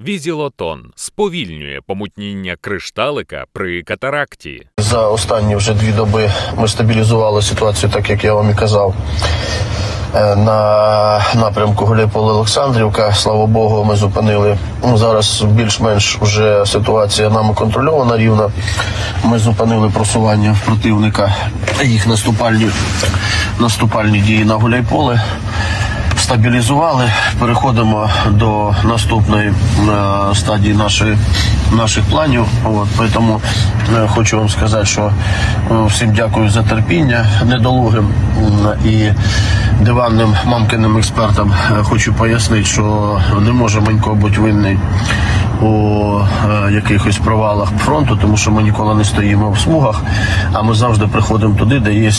Візілотон сповільнює помутніння кришталика при катаракті. За останні вже дві доби ми стабілізували ситуацію, так як я вам і казав. Е, На напрямку Гуляйполе Олександрівка, слава Богу, ми зупинили. Ну, Зараз більш-менш вже ситуація нами контрольована рівна. Ми зупинили просування противника, їх наступальні, наступальні дії на Гуляйполе. Стабілізували, переходимо до наступної е, стадії нашої, наших планів. От, тому е, хочу вам сказати, що е, всім дякую за терпіння недолугим і диванним мамкиним експертам. Е, Хочу пояснити, що не може Манько бути винний у якихось провалах фронту, тому що ми ніколи не стоїмо в смугах, а ми завжди приходимо туди, де є,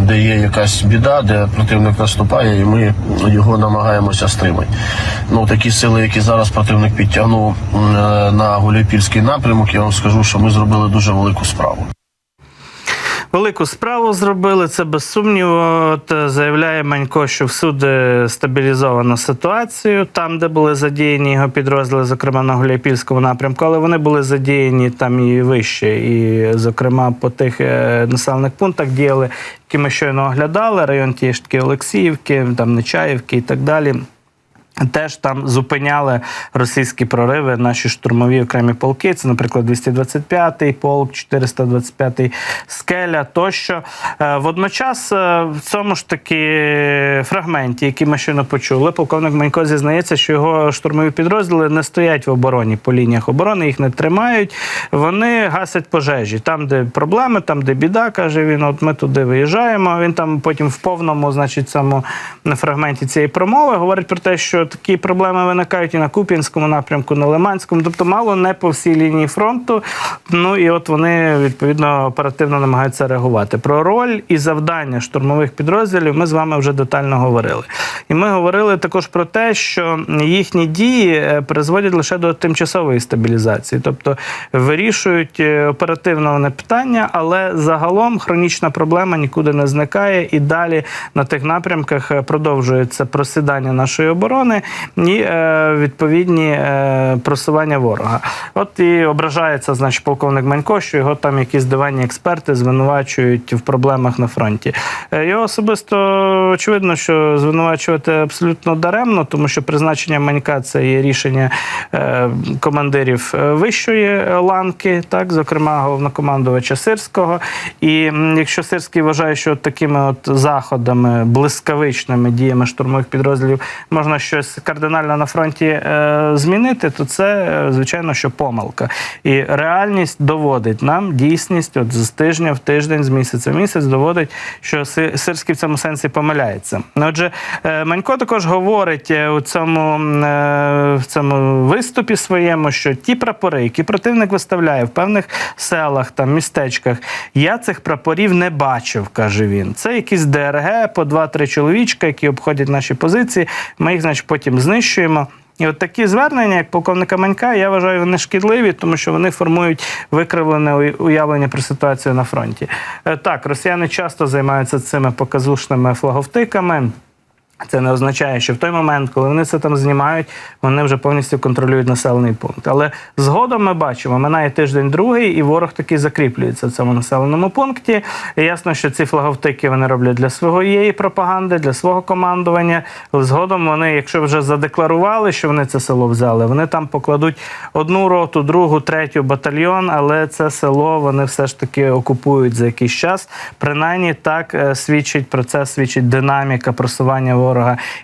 де є якась біда, де противник наступає, і ми його намагаємося стримати. Ну такі сили, які зараз противник підтягнув на Гуляйпільський напрямок, я вам скажу, що ми зробили дуже велику справу. Велику справу зробили це без сумніву. От, е, заявляє Манько, що всюди стабілізовано ситуацію, там, де були задіяні його підрозділи, зокрема на Гуляйпільському напрямку, але вони були задіяні там і вище. І, зокрема, по тих е, населених пунктах діяли, які ми щойно оглядали, район тієї ж таки Олексіївки, там Нечаївки і так далі. Теж там зупиняли російські прориви наші штурмові окремі полки. Це, наприклад, 225-й полк, 425-й скеля тощо. Е, Водночас, е, в цьому ж таки фрагменті, який ми щойно почули, полковник Манько зізнається, що його штурмові підрозділи не стоять в обороні по лініях оборони, їх не тримають. Вони гасять пожежі. Там, де проблеми, там, де біда, каже він. От ми туди виїжджаємо. Він там потім в повному, значить, цьому фрагменті цієї промови говорить про те, що такі проблеми виникають і на Куп'янському напрямку, на Лиманському, тобто мало не по всій лінії фронту. Ну і от вони відповідно оперативно намагаються реагувати. Про роль і завдання штурмових підрозділів ми з вами вже детально говорили. І ми говорили також про те, що їхні дії е, призводять лише до тимчасової стабілізації, тобто вирішують е, оперативно вони питання, але загалом хронічна проблема нікуди не зникає, і далі на тих напрямках е, продовжується просідання нашої оборони і е, відповідні е, просування ворога. От і ображається, значить, полковник Манько, що його там якісь диванні експерти звинувачують в проблемах на фронті. Е, Його особисто очевидно, що звинувачувати абсолютно даремно, тому що призначення Манька це є рішення командирів вищої ланки, так, зокрема головнокомандувача Сирського. І якщо Сирський вважає, що такими от заходами, блискавичними діями штурмових підрозділів можна щось кардинально на фронті е, змінити, то це е, звичайно що помилка. І реальність доводить нам дійсність, от з тижня в тиждень, з місяця в місяць, доводить, що Сирський в цьому сенсі помиляється. Отже, е, Манько також говорить у цьому, в цьому виступі своєму, що ті прапори, які противник виставляє в певних селах, там містечках, я цих прапорів не бачив, каже він. Це якісь ДРГ по 2-3 чоловічка, які обходять наші позиції. Ми їх, значить, потім знищуємо. І от такі звернення, як полковника Манька, я вважаю, вони шкідливі, тому що вони формують викривлене уявлення про ситуацію на фронті. Е, Так, росіяни часто займаються цими показушними флаговтиками. Це не означає, що в той момент, коли вони це там знімають, вони вже повністю контролюють населений пункт. Але згодом ми бачимо, минає тиждень другий, і ворог таки закріплюється в цьому населеному пункті. І ясно, що ці флаговтики вони роблять для своєї пропаганди, для свого командування. Згодом вони, якщо вже задекларували, що вони це село взяли, вони там покладуть одну роту, другу, третю батальйон, але це село вони все ж таки окупують за якийсь час. Принаймні так е, свідчить про це, свідчить динаміка просування ворога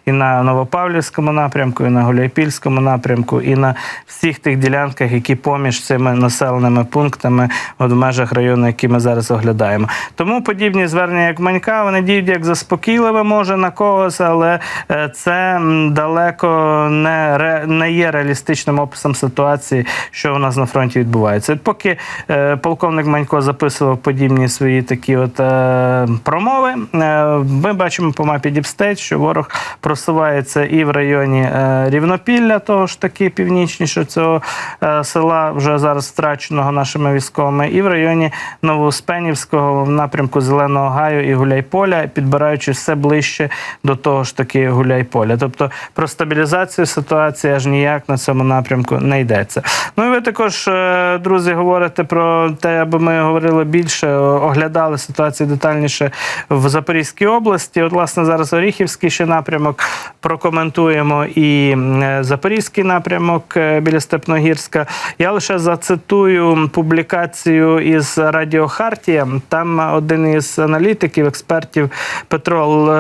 і на Новопавлівському напрямку, і на Гуляйпільському напрямку, і на всіх тих ділянках, які поміж цими населеними пунктами от в межах району, які ми зараз оглядаємо. Тому подібні звернення, як Манька, вони діють як заспокійливе, може на когось, але е, це далеко не, ре, не є реалістичним описом ситуації, що у нас на фронті відбувається. Поки е, полковник Манько записував подібні свої такі от е, промови, е, ми бачимо по мапі Діпстейт, що ворог ворог просувається і в районі е, Рівнопілля, того ж таки північніше цього е, села, вже зараз втраченого нашими військовими, і в районі Новоуспенівського в напрямку Зеленого Гаю і Гуляйполя, підбираючи все ближче до того ж таки Гуляйполя. Тобто про стабілізацію ситуації аж ніяк на цьому напрямку не йдеться. Ну і ви також, е, друзі, говорите про те, аби ми говорили більше, оглядали ситуацію детальніше в Запорізькій області. От, власне, зараз Оріхівський ще напрямок прокоментуємо і Запорізький напрямок е, біля Степногірська. Я лише зацитую публікацію із Радіо Хартія. Там один із аналітиків, експертів Петро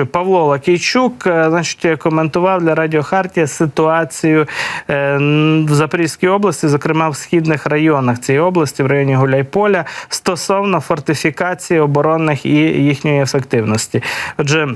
е, Павло Лакійчук, е, значить, коментував для Радіо Хартія ситуацію в Запорізькій області, зокрема в східних районах цієї області, в районі Гуляйполя, стосовно фортифікації оборонних і їхньої ефективності. Отже.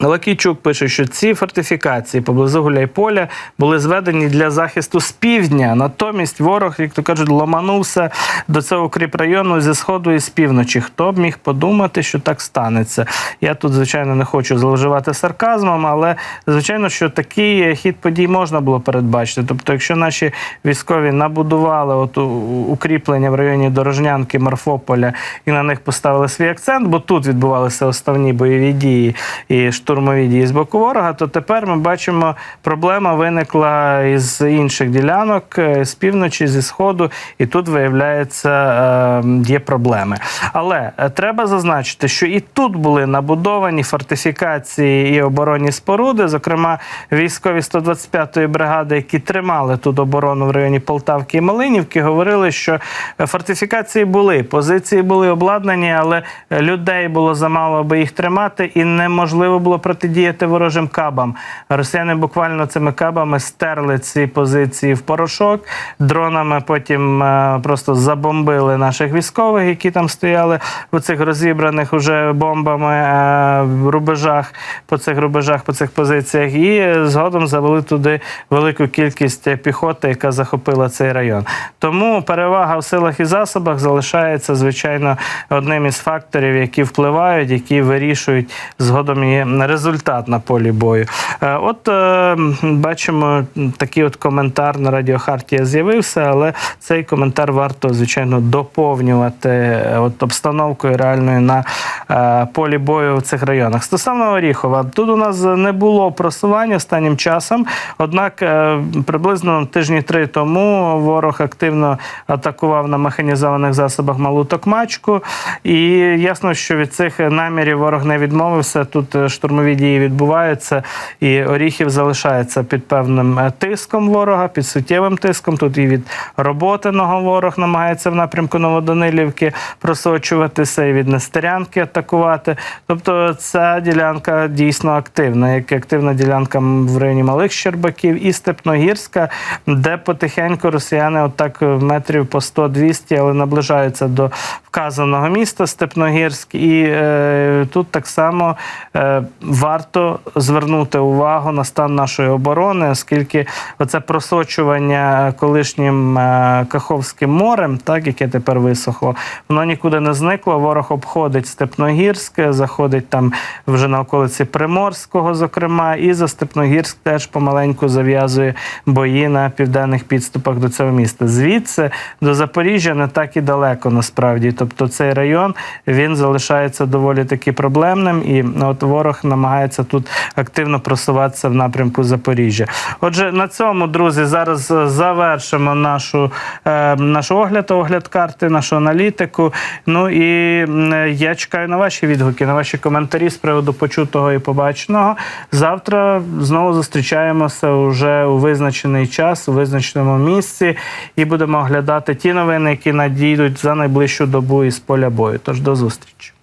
Лакійчук пише, що ці фортифікації поблизу Гуляйполя були зведені для захисту з півдня. Натомість ворог, як то кажуть, ломанувся до цього укріпрайону зі сходу і з півночі. Хто б міг подумати, що так станеться? Я тут, звичайно, не хочу зловживати сарказмом, але звичайно, що такий хід подій можна було передбачити. Тобто, якщо наші військові набудували от укріплення в районі Дорожнянки, Марфополя і на них поставили свій акцент, бо тут відбувалися основні бойові дії і штурмові дії з боку ворога, то тепер ми бачимо, проблема виникла із інших ділянок, е, з півночі, зі сходу, і тут виявляється е, є проблеми. Але е, треба зазначити, що і тут були набудовані фортифікації і оборонні споруди, зокрема військові 125-ї бригади, які тримали тут оборону в районі Полтавки і Малинівки, говорили, що е, фортифікації були, позиції були обладнані, але людей було замало, аби їх тримати, і неможливо було протидіяти ворожим кабам. Росіяни буквально цими кабами стерли ці позиції в порошок. Дронами потім е, просто забомбили наших військових, які там стояли у цих розібраних уже бомбами е, рубежах, по цих рубежах, по цих позиціях, і згодом завели туди велику кількість піхоти, яка захопила цей район. Тому перевага в силах і засобах залишається звичайно одним із факторів, які впливають, які вирішують згодом і результат на полі бою. Е, От е, бачимо такий от коментар на Радіо Хартія з'явився, але цей коментар варто звичайно доповнювати е, от обстановкою реальною на полі бою в цих районах. Стосовно Оріхова, тут у нас не було просування останнім часом. Однак приблизно тижні три тому ворог активно атакував на механізованих засобах малу токмачку. І ясно, що від цих намірів ворог не відмовився. Тут е, штурмові дії відбуваються, і Оріхів залишається під певним е, тиском ворога, під суттєвим тиском. Тут і від роботиного ворог намагається в напрямку Новоданилівки просочуватися, і від Нестерянки атакувати. Тобто ця ділянка дійсно активна, як активна ділянка в районі Малих Щербаків і Степногірська, де потихеньку росіяни отак метрів по 100-200, але наближаються до вказаного міста Степногірськ. І е, тут так само е, варто звернути увагу на стан нашої оборони, оскільки оце просочування колишнім е, Каховським морем, так яке тепер висохло, воно нікуди не зникло. Ворог обходить Степногірськ, заходить там вже на околиці Приморського, зокрема, і за Степногірськ теж помаленьку зав'язує бої на південних підступах до цього міста. Звідси до Запоріжжя не так і далеко насправді. Тобто цей район він залишається доволі таки проблемним, і от ворог намагається тут активно просуватися в напрямку Запоріжжя. Отже, на цьому, друзі, зараз е, завершимо нашу, е, наш огляд, огляд карти, нашу аналітику. Ну і е, я чекаю на ваші відгуки, на ваші коментарі з приводу почутого і побаченого. Завтра знову зустрічаємося уже у визначений час, у визначеному місці, і будемо оглядати ті новини, які надійдуть за найближчу добу із поля бою. Тож до зустрічі.